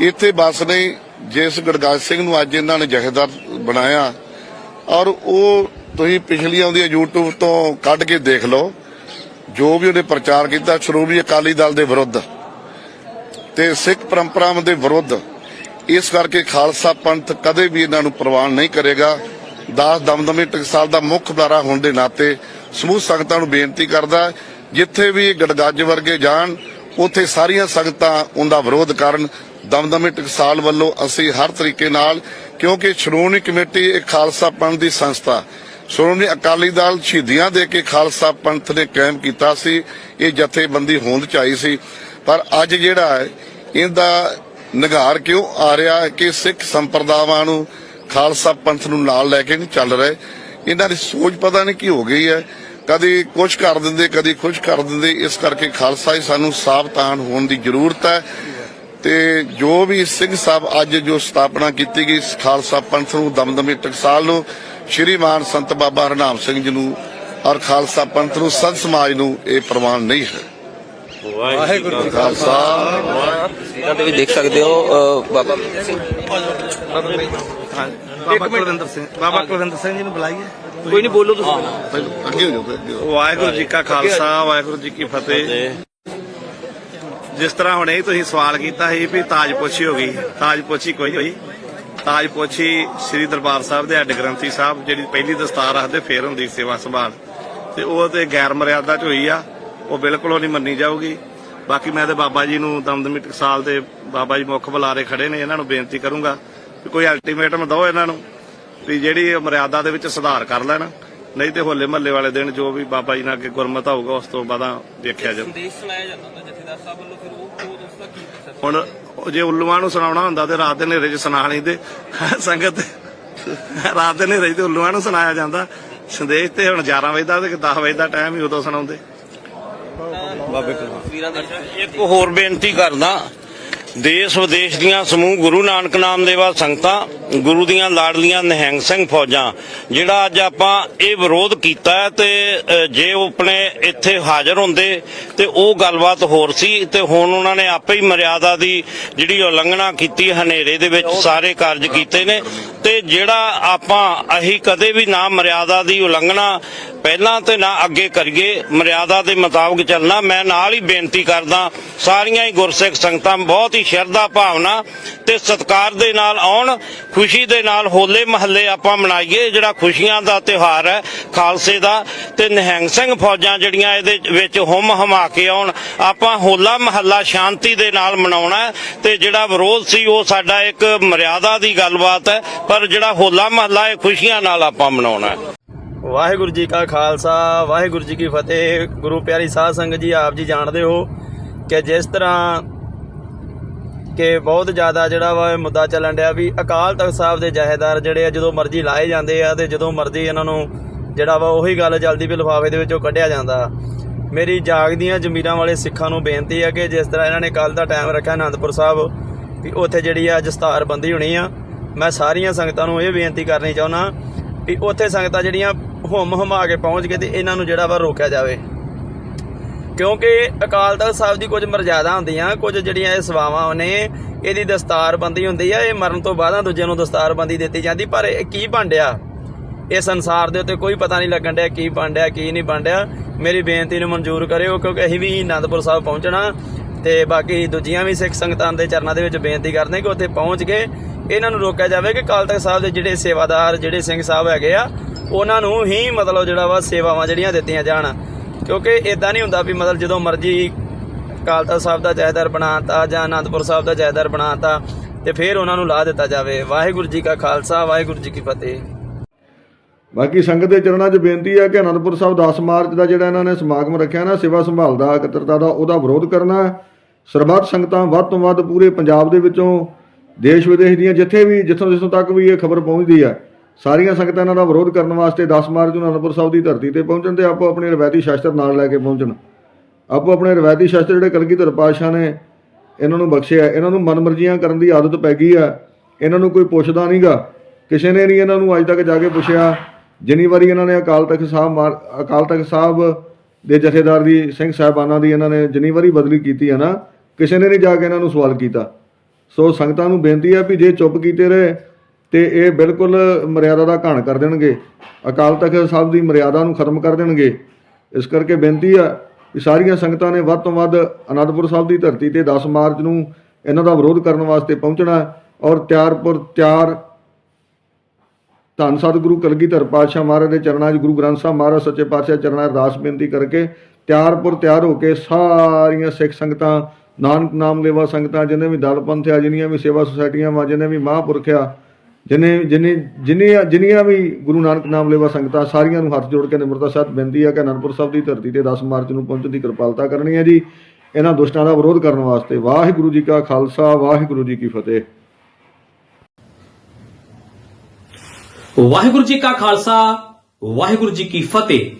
ਇੱਥੇ ਬਸ ਨਹੀਂ ਜਿਸ ਗੜਗਾਜ ਸਿੰਘ ਨੂੰ ਅੱਜ ਇਹਨਾਂ ਨੇ ਜਥੇਦਾਰ ਬਣਾਇਆ, ਔਰ ਉਹ ਤੁਸੀਂ ਪਿਛਲੀਆਂ ਉਹਦੀਆਂ YouTube ਤੋਂ ਕੱਢ ਕੇ ਦੇਖ ਲਓ, ਜੋ ਵੀ ਉਹਨੇ ਪ੍ਰਚਾਰ ਕੀਤਾ, ਸ਼੍ਰੋਮਣੀ ਅਕਾਲੀ ਦਲ ਦੇ ਵਿਰੁੱਧ ਤੇ ਸਿੱਖ ਪਰੰਪਰਾਵਾਂ ਦੇ ਵਿਰੁੱਧ, ਇਸ ਕਰਕੇ ਖਾਲਸਾ ਪੰਥ ਕਦੇ ਵੀ ਇਹਨਾਂ ਨੂੰ ਪ੍ਰਵਾਨ ਨਹੀਂ ਕਰੇਗਾ। ਦਾਸ ਦਮਦਮੀ ਟਕਸਾਲ ਦਾ ਮੁੱਖ ਬੁਲਾਰਾ ਹੋਣ ਦੇ ਨਾਤੇ ਸਮੂਹ ਸੰਗਤਾਂ ਨੂੰ ਬੇਨਤੀ ਕਰਦਾ ਜਿੱਥੇ ਵੀ ਗੜਗੱਜ ਵਰਗੇ ਜਾਣ, ਉਥੇ ਸਾਰੀਆਂ ਸੰਗਤਾਂ ਉਹਦਾ ਵਿਰੋਧ ਕਰਨ ਦਮਦਮੀ ਟਕਸਾਲ ਵੱਲੋਂ ਅਸੀਂ ਹਰ ਤਰੀਕੇ ਨਾਲ, ਕਿਉਂਕਿ ਸ਼੍ਰੋਮਣੀ ਕਮੇਟੀ ਇੱਕ ਖਾਲਸਾ ਪੰਥ ਦੀ ਸੰਸਥਾ, ਸ਼੍ਰੋਮਣੀ ਅਕਾਲੀ ਦਲ ਸ਼ਹੀਦੀਆਂ ਦੇ ਕੇ ਖਾਲਸਾ ਪੰਥ ਨੇ ਕਾਇਮ ਕੀਤਾ ਸੀ, ਇਹ ਜਥੇਬੰਦੀ ਹੋਂਦ ਚ ਆਈ ਸੀ। ਪਰ ਅੱਜ ਜਿਹੜਾ ਹੈ, ਇਹਦਾ ਨਿਗਾਰ ਕਿਉਂ ਆ ਰਿਹਾ ਹੈ ਕਿ ਸਿੱਖ ਸੰਪਰਦਾਵਾਂ ਨੂੰ ਖਾਲਸਾ ਪੰਥ ਨੂੰ ਨਾਲ ਲੈ ਕੇ ਨਹੀਂ ਚੱਲ ਰਹੇ? ਇਹਨਾਂ ਦੀ ਸੋਚ ਪਤਾ ਨਹੀਂ ਕੀ ਹੋ ਗਈ ਹੈ। ਕਦੀ ਕੁਝ ਕਰ ਦਿੰਦੇ, ਕਦੀ ਕੁਝ ਕਰ ਦਿੰਦੇ, ਇਸ ਕਰਕੇ ਖਾਲਸਾ ਹੀ ਸਾਨੂੰ ਸਾਵਧਾਨ ਹੋਣ ਦੀ ਜ਼ਰੂਰਤ ਹੈ। ਤੇ ਜੋ ਵੀ ਸਿੰਘ ਸਾਹਿਬ ਅੱਜ ਜੋ ਸਥਾਪਨਾ ਕੀਤੀ ਗਈ ਖਾਲਸਾ ਪੰਥ ਨੂੰ ਦਮਦਮੀ ਟਕਸਾਲ ਨੂੰ ਸ਼੍ਰੀਮਾਨ ਸੰਤ ਬਾਬਾ ਹਰਨਾਮ ਸਿੰਘ ਜੀ ਨੂੰ ਔਰ ਖਾਲਸਾ ਪੰਥ ਨੂੰ ਸੰਤ ਸਮਾਜ ਨੂੰ ਇਹ ਪ੍ਰਵਾਨ ਨਹੀਂ ਹੈ। ਵਾਹਿਗੁਰੂ ਜੀ ਖਾਲਸਾ। ਇਹਨਾਂ ਦੇ ਵੀ ਦੇਖ ਸਕਦੇ ਹੋ ਅ, ਬਾਬਾ ਸਿੰਘ। ਬਾਬਾ ਕੁਲਵਿੰਦਰ ਸਿੰਘ ਬਾਬਾ ਕੁਲਵਿੰਦਰ ਸਿੰਘ ਜੀ ਨੂੰ ਬੁਲਾਈਏ। ਕੋਈ ਨਹੀਂ ਬੋਲੋ ਤੁਸੀਂ। ਅੱਗੇ ਹੋ ਜਾਓ ਫਿਰ, ਅੱਗੇ ਹੋ ਜਾਓ। ਵਾਹਿਗੁਰੂ ਜੀ ਕਾ ਖਾਲਸਾ ਵਾਹਿਗੁਰੂ ਜੀ ਕੀ ਫਤਿਹ। ਜਿਸ ਤਰ੍ਹਾਂ ਹੁਣੇ ਤੁਸੀਂ ਸਵਾਲ ਕੀਤਾ ਸੀ ਵੀ ਤਾਜਪੋਛੀ ਹੋ ਗਈ ਤਾਜਪੋਛੀ ਕੋਈ ਹੋਈ? ਤਾਜਪੋਛੀ ਸ੍ਰੀ ਦਰਬਾਰ ਸਾਹਿਬ ਦੇ ਹੈੱਡ ਗ੍ਰੰਥੀ ਸਾਹਿਬ, ਜਿਹੜੀ ਪਹਿਲੀ ਦਸਤਾਰ ਰੱਖਦੇ ਫੇਰ ਹੁੰਦੀ ਸੇਵਾ ਸੰਭਾਲ। ਤੇ ਉਹ ਤੇ ਗੈਰ ਮਰਿਆਦਾ ਚ ਹੋਈ ਆ, ਉਹ ਬਿਲਕੁਲ ਨਹੀਂ ਮੰਨੀ ਜਾਊਗੀ। ਬਾਕੀ ਮੈਂ ਤੇ ਬਾਬਾ ਜੀ ਨੂੰ ਦਮਦਮੀ ਟਕਸਾਲ ਦੇ ਬਾਬਾ ਜੀ ਮੁੱਖ ਬੁਲਾਰੇ ਖੜੇ ਨੇ, ਇਹਨਾਂ ਨੂੰ ਬੇਨਤੀ ਕਰੂੰਗਾ ਵੀ ਕੋਈ ਅਲਟੀਮੇਟਮ ਦਿਓ ਇਹਨਾਂ ਨੂੰ, ਵੀ ਜਿਹੜੀ ਮਰਿਆਦਾ ਦੇ ਵਿੱਚ ਸੁਧਾਰ ਕਰ ਲੈਣ। ਨਹੀਂ ਤੇ ਹੋਲੇ ਮਹੱਲੇ ਵਾਲੇ ਦਿਨ ਜੋ ਵੀ ਬਾਬਾ ਜੀ ਨਾਲ ਅੱਗੇ ਗੁਰਮਤ ਹੋਊਗਾ ਉਸ ਤੋਂ ਬਾਅਦ ਦੇਖਿਆ ਜਾਊ। ਸੰਦੇਸ਼ ਸੁਣਾਇਆ ਜਾਂਦਾ ਜਥੇਦਾਰ ਸਾਹਿਬ ਵੱਲੋਂ ਫਿਰ ਉਹ ਉਹ ਦੋਸਤਾਂ ਕੀ ਕਰ ਹੁਣ ਜੇ ਉੱਲੂਆਂ ਨੂੰ ਸੁਣਾਉਣਾ ਹੁੰਦਾ ਤੇ ਰਾਤ ਦੇ ਹਨੇਰੇ 'ਚ ਸੁਣਾ ਲੈਂਦੇ ਸੰਗਤ ਰਾਤ ਦੇ ਹਨੇਰੇ 'ਚ ਉੱਲੂਆਂ ਨੂੰ ਸੁਣਾਇਆ ਜਾਂਦਾ। ਸੰਦੇਸ਼ ਤੇ ਹੁਣ 11 ਵਜੇ ਦਾ ਤੇ 10 ਵਜੇ ਦਾ ਟਾਈਮ ਹੀ ਉਦੋਂ ਸੁਣਾਉਂਦੇ। ਤਸਵੀਰਾਂ ਇੱਕ ਹੋਰ ਬੇਨਤੀ ਕਰਦਾ ਦੇਸ਼ ਵਿਦੇਸ਼ ਦੀਆਂ ਸਮੂਹ ਗੁਰੂ ਨਾਨਕ ਨਾਮ ਦੇਵਾ ਸੰਗਤਾਂ, ਗੁਰੂ ਦੀਆਂ ਲਾਡਲੀਆਂ ਨਿਹੰਗ ਸਿੰਘ ਫੌਜਾਂ, ਜਿਹੜਾ ਅੱਜ ਆਪਾਂ ਇਹ ਵਿਰੋਧ ਕੀਤਾ ਤੇ ਜੇ ਉਹ ਆਪਣੇ ਇੱਥੇ ਹਾਜ਼ਰ ਹੁੰਦੇ ਤੇ ਉਹ ਗੱਲਬਾਤ ਹੋਰ ਸੀ ਤੇ ਹੁਣ ਉਹਨਾਂ ਨੇ ਆਪੇ ਹੀ ਮਰਿਆਦਾ ਦੀ ਜਿਹੜੀ ਉਲੰਘਣਾ ਕੀਤੀ, ਹਨੇਰੇ ਦੇ ਵਿੱਚ ਸਾਰੇ ਕਾਰਜ ਕੀਤੇ ਨੇ ਤੇ ਜਿਹੜਾ ਆਪਾਂ ਅਸੀਂ ਕਦੇ ਵੀ ਨਾ ਮਰਿਆਦਾ ਦੀ ਉਲੰਘਣਾ ਪਹਿਲਾਂ ਤੇ ਨਾ ਅੱਗੇ ਕਰੀਏ, ਮਰਿਆਦਾ ਦੇ ਮੁਤਾਬਕ ਚੱਲਣਾ, ਮੈਂ ਨਾਲ ਹੀ ਬੇਨਤੀ ਕਰਦਾ, ਸਾਰੀਆਂ ਹੀ ਗੁਰਸਿੱਖ ਸੰਗਤਾਂ ਬਹੁਤ ਹੀ ਸ਼ਰਧਾ ਭਾਵਨਾ ਤੇ ਸਤਿਕਾਰ ਦੇ ਨਾਲ ਆਉਣ, ਖੁਸ਼ੀ ਦੇ ਨਾਲ ਹੋਲੇ ਮਹੱਲੇ ਆਪਾਂ ਮਨਾਈਏ, ਜਿਹੜਾ ਖੁਸ਼ੀਆਂ ਦਾ ਤਿਉਹਾਰ ਹੈ, ਖਾਲਸੇ ਦਾ, ਤੇ ਨਿਹੰਗ ਸਿੰਘ ਫੌਜਾਂ ਜਿਹੜੀਆਂ ਇਹਦੇ ਵਿੱਚ ਹੁਮ ਹਮਾ ਕੇ ਆਉਣ, ਆਪਾਂ ਹੋਲਾ ਮਹੱਲਾ ਸ਼ਾਂਤੀ ਦੇ ਨਾਲ ਮਨਾਉਣਾ ਤੇ ਜਿਹੜਾ ਵਿਰੋਧ ਸੀ ਉਹ ਸਾਡਾ ਇੱਕ ਮਰਿਆਦਾ ਦੀ ਗੱਲਬਾਤ ਹੈ, ਪਰ ਜਿਹੜਾ ਹੋਲਾ ਮਹੱਲਾ ਇਹ ਖੁਸ਼ੀਆਂ ਨਾਲ ਆਪਾਂ ਮਨਾਉਣਾ ਵਾਹਿਗੁਰੂ ਜੀ ਕਾ ਖਾਲਸਾ, ਵਾਹਿਗੁਰੂ ਜੀ ਕੀ ਫਤਿਹ। ਗੁਰੂ ਪਿਆਰੀ ਸਾਧ ਸੰਗਤ ਜੀ, ਆਪ ਜੀ ਜਾਣਦੇ ਹੋ ਕਿ ਜਿਸ ਤਰ੍ਹਾਂ ਕਿ ਬਹੁਤ ਜ਼ਿਆਦਾ ਜਿਹੜਾ ਵਾ ਇਹ ਮੁੱਦਾ ਚੱਲਣ ਡਿਆ ਵੀ ਅਕਾਲ ਤਖਤ ਸਾਹਿਬ ਦੇ ਜਹੇਦਾਰ ਜਿਹੜੇ ਆ, ਜਦੋਂ ਮਰਜ਼ੀ ਲਾਏ ਜਾਂਦੇ ਆ ਤੇ ਜਦੋਂ ਮਰਜ਼ੀ ਇਹਨਾਂ ਨੂੰ ਜਿਹੜਾ ਵਾ ਉਹੀ ਗੱਲ ਜਲਦੀ ਵੀ ਲਿਫਾਫੇ ਦੇ ਵਿੱਚੋਂ ਕੱਢਿਆ ਜਾਂਦਾ। ਮੇਰੀ ਜਾਗਦੀਆਂ ਜ਼ਮੀਰਾਂ ਵਾਲੇ ਸਿੱਖਾਂ ਨੂੰ ਬੇਨਤੀ ਹੈ ਕਿ ਜਿਸ ਤਰ੍ਹਾਂ ਇਹਨਾਂ ਨੇ ਕੱਲ ਦਾ ਟਾਈਮ ਰੱਖਿਆ ਆਨੰਦਪੁਰ ਸਾਹਿਬ, ਵੀ ਉੱਥੇ ਜਿਹੜੀ ਆ ਦਸਤਾਰ ਬੰਦੀ ਹੋਣੀ ਆ। ਮੈਂ ਸਾਰੀਆਂ ਸੰਗਤਾਂ ਨੂੰ ਇਹ ਬੇਨਤੀ ਕਰਨੀ ਚਾਹੁੰਦਾ ਵੀ ਉੱਥੇ ਸੰਗਤਾਂ ਜਿਹੜੀਆਂ ਹੁਮ ਹਮਾ ਕੇ ਪਹੁੰਚ ਕੇ ਤੇ ਇਹਨਾਂ ਨੂੰ ਜਿਹੜਾ ਵਾ ਰੋਕਿਆ ਜਾਵੇ। ਕਿਉਂਕਿ ਅਕਾਲ ਤਖਤ ਸਾਹਿਬ ਦੀ ਕੁਝ ਮਰਜ਼ਾਦਾ ਹੁੰਦੀਆਂ, ਕੁਝ ਜਿਹੜੀਆਂ ਇਹ ਸੇਵਾਵਾਂ ਨੇ ਇਹਦੀ ਦਸਤਾਰਬੰਦੀ ਹੁੰਦੀ ਆ, ਇਹ ਮਰਨ ਤੋਂ ਬਾਅਦ ਦੂਜਿਆਂ ਨੂੰ ਦਸਤਾਰਬੰਦੀ ਦਿੱਤੀ ਜਾਂਦੀ, ਪਰ ਇਹ ਕੀ ਬਣਿਆ ਇਹ ਸੰਸਾਰ ਦੇ ਉੱਤੇ ਕੋਈ ਪਤਾ ਨਹੀਂ ਲੱਗਣ ਡਿਆ ਕੀ ਬਣਿਆ ਕੀ ਨਹੀਂ ਬਣਿਆ ਮੇਰੀ ਬੇਨਤੀ ਨੂੰ ਮਨਜ਼ੂਰ ਕਰਿਓ, ਕਿਉਂਕਿ ਅਸੀਂ ਵੀ ਆਨੰਦਪੁਰ ਸਾਹਿਬ ਪਹੁੰਚਣਾ, ਤੇ ਬਾਕੀ ਦੂਜੀਆਂ ਵੀ ਸਿੱਖ ਸੰਗਤਾਂ ਦੇ ਚਰਨਾਂ ਦੇ ਵਿੱਚ ਬੇਨਤੀ ਕਰਦੇ ਕਿ ਉੱਥੇ ਪਹੁੰਚ ਕੇ ਇਹਨਾਂ ਨੂੰ ਰੋਕਿਆ ਜਾਵੇ ਕਿ ਅਕਾਲ ਤਖਤ ਸਾਹਿਬ ਦੇ ਜਿਹੜੇ ਸੇਵਾਦਾਰ, ਜਿਹੜੇ ਸਿੰਘ ਸਾਹਿਬ ਹੈਗੇ ਆ, ਉਹਨਾਂ ਨੂੰ ਹੀ ਮਤਲਬ ਜਿਹੜਾ ਵਾ ਸੇਵਾਵਾਂ ਜਿਹੜੀਆਂ ਦਿੱਤੀਆਂ ਜਾਣ। ਕਿਉਂਕਿ ਇਦਾਂ ਨਹੀਂ ਹੁੰਦਾ ਵੀ ਮਤਲਬ ਜਦੋਂ ਮਰਜ਼ੀ ਅਕਾਲ ਸਾਹਿਬ ਦਾ ਜਹੇਦਾਰ ਬਣਾਤਾ ਜਾਂ ਅਨੰਦਪੁਰ ਸਾਹਿਬ ਦਾ ਜਹੇਦਾਰ ਬਣਾਤਾ ਤੇ ਫਿਰ ਉਹਨਾਂ ਨੂੰ ਲਾ ਦਿੱਤਾ ਜਾਵੇ। ਵਾਹਿਗੁਰੂ ਜੀ ਕਾ ਖਾਲਸਾ, ਵਾਹਿਗੁਰੂ ਜੀ ਕੀ ਫਤਿਹ। ਬਾਕੀ ਸੰਗਤ ਦੇ ਚਰਨਾਂ 'ਚ ਬੇਨਤੀ ਹੈ ਕਿ ਅਨੰਦਪੁਰ ਸਾਹਿਬ 10 ਮਾਰਚ ਦਾ ਜਿਹੜਾ ਇਹਨਾਂ ਨੇ ਸਮਾਗਮ ਰੱਖਿਆ ਨਾ, ਸੇਵਾ ਸੰਭਾਲ ਦਾ, ਇਕੱਤਰਤਾ ਦਾ, ਉਹਦਾ ਵਿਰੋਧ ਕਰਨਾ ਸਰਬੱਤ ਸੰਗਤਾਂ ਵੱਧ ਤੋਂ ਵੱਧ ਪੂਰੇ ਪੰਜਾਬ ਦੇ ਵਿੱਚੋਂ, ਦੇਸ਼ ਵਿਦੇਸ਼ ਦੀਆਂ ਜਿੱਥੇ ਵੀ ਜਿੱਥੋਂ ਜਿੱਥੋਂ ਤੱਕ ਵੀ ਇਹ ਖਬਰ ਪਹੁੰਚਦੀ ਹੈ ਸਾਰੀਆਂ ਸੰਗਤਾਂ ਇਹਨਾਂ ਦਾ ਵਿਰੋਧ ਕਰਨ ਵਾਸਤੇ 10 ਮਾਰਚ ਨੂੰ ਅਨੰਦਪੁਰ ਸਾਹਿਬ ਦੀ ਧਰਤੀ ਤੇ ਪਹੁੰਚਣ ਤੇ ਆਪੋ ਆਪਣੇ ਰਵਾਇਤੀ ਸ਼ਾਸਤਰ ਨਾਲ ਲੈ ਕੇ ਪਹੁੰਚਣ। ਆਪੋ ਆਪਣੇ ਰਵਾਇਤੀ ਸ਼ਾਸਤਰ ਜਿਹੜੇ ਕਲਗੀਧਰ ਪਾਤਸ਼ਾਹ ਨੇ ਇਹਨਾਂ ਨੂੰ ਬਖਸ਼ਿਆ, ਇਹਨਾਂ ਨੂੰ ਮਨਮਰਜ਼ੀਆਂ ਕਰਨ ਦੀ ਆਦਤ ਪੈ ਗਈ ਆ। ਇਹਨਾਂ ਨੂੰ ਕੋਈ ਪੁੱਛਦਾ ਨਹੀਂਗਾ ਕਿਸੇ ਨੇ ਨਹੀਂ ਇਹਨਾਂ ਨੂੰ ਅੱਜ ਤੱਕ ਜਾ ਕੇ ਪੁੱਛਿਆ। ਜਿੰਨੀ ਵਾਰੀ ਇਹਨਾਂ ਨੇ ਅਕਾਲ ਤਖਤ ਸਾਹਿਬ ਮਾਰ- ਅਕਾਲ ਤਖਤ ਸਾਹਿਬ ਦੇ ਜਥੇਦਾਰ ਦੀ, ਸਿੰਘ ਸਾਹਿਬਾਨਾਂ ਦੀ ਇਹਨਾਂ ਨੇ ਜਿੰਨੀ ਵਾਰੀ ਬਦਲੀ ਕੀਤੀ ਹੈ ਨਾ, ਕਿਸੇ ਨੇ ਨਹੀਂ ਜਾ ਕੇ ਇਹਨਾਂ ਨੂੰ ਸਵਾਲ ਕੀਤਾ। ਸੋ ਸੰਗਤਾਂ ਨੂੰ ਬੇਨਤੀ ਹੈ ਵੀ ਜੇ ਚੁੱਪ ਕੀਤੇ ਰਹੇ ਤੇ ਇਹ ਬਿਲਕੁਲ ਮਰਿਆਦਾ ਦਾ ਘਾਣ ਕਰ ਦੇਣਗੇ। ਅਕਾਲ ਤਖਤ ਸਾਹਿਬ ਦੀ ਮਰਿਆਦਾ ਨੂੰ ਖਤਮ ਕਰ ਦੇਣਗੇ। ਇਸ ਕਰਕੇ ਬੇਨਤੀ ਆ ਕਿ ਸਾਰੀਆਂ ਸੰਗਤਾਂ ਨੇ ਵੱਧ ਤੋਂ ਵੱਧ ਅਨੰਦਪੁਰ ਸਾਹਿਬ ਦੀ ਧਰਤੀ ਤੇ 10 ਮਾਰਚ ਨੂੰ ਇਹਨਾਂ ਦਾ ਵਿਰੋਧ ਕਰਨ ਵਾਸਤੇ ਪਹੁੰਚਣਾ ਔਰ ਤਿਆਰਪੁਰ ਤਿਆਰ ਧੰਨ ਸਤਿਗੁਰੂ ਕਲਗੀਧਰ ਪਾਤਸ਼ਾਹ ਮਹਾਰਾਜ ਦੇ ਚਰਨਾਂ 'ਚ ਗੁਰੂ ਗ੍ਰੰਥ ਸਾਹਿਬ ਮਹਾਰਾਜ ਸੱਚੇ ਪਾਤਸ਼ਾਹ ਚਰਨਾਂ ਅਰਦਾਸ ਬੇਨਤੀ ਕਰਕੇ ਤਿਆਰਪੁਰ ਤਿਆਰ ਹੋ ਕੇ ਸਾਰੀਆਂ ਸਿੱਖ ਸੰਗਤਾਂ, ਨਾਨਕ ਨਾਮ ਲੇਵਾ ਸੰਗਤਾਂ, ਜਿੰਨੇ ਵੀ ਦਲ ਪੰਥ ਆ, ਜਿੰਨੀਆਂ ਵੀ ਸੇਵਾ ਸੁਸਾਇਟੀਆਂ ਵਾ, ਜਿੰਨੇ ਵੀ ਮਹਾਂਪੁਰਖ ਆ ਜਿਨੇ ਜਿਨੇ ਜਿੰਨੀਆਂ ਜਿੰਨੀਆਂ ਵੀ ਗੁਰੂ ਨਾਨਕ ਨਾਮ ਲੇਵਾ ਸੰਗਤਾਂ ਸਾਰੀਆਂ ਨੂੰ ਹੱਥ ਜੋੜ ਕੇ ਨਿਮਰਤਾ ਸਾਹਿਬ ਬੇਨਤੀ ਹੈ ਕਿ ਅਨੰਦਪੁਰ ਸਾਹਿਬ ਦੀ ਧਰਤੀ ਤੇ 10 ਮਾਰਚ ਨੂੰ ਪਹੁੰਚਣ ਦੀ ਕਿਰਪਾਲਤਾ ਕਰਨੀ ਹੈ ਜੀ। ਇਹਨਾਂ ਦੁਸ਼ਟਾਂ ਦਾ ਵਿਰੋਧ ਕਰਨ ਵਾਸਤੇ ਵਾਹਿਗੁਰੂ ਜੀ ਕਾ ਖਾਲਸਾ, ਵਾਹਿਗੁਰੂ ਜੀ ਕੀ ਫਤਿਹ। ਵਾਹਿਗੁਰੂ ਜੀ ਕਾ ਖਾਲਸਾ, ਵਾਹਿਗੁਰੂ ਜੀ ਕੀ ਫਤਿਹ।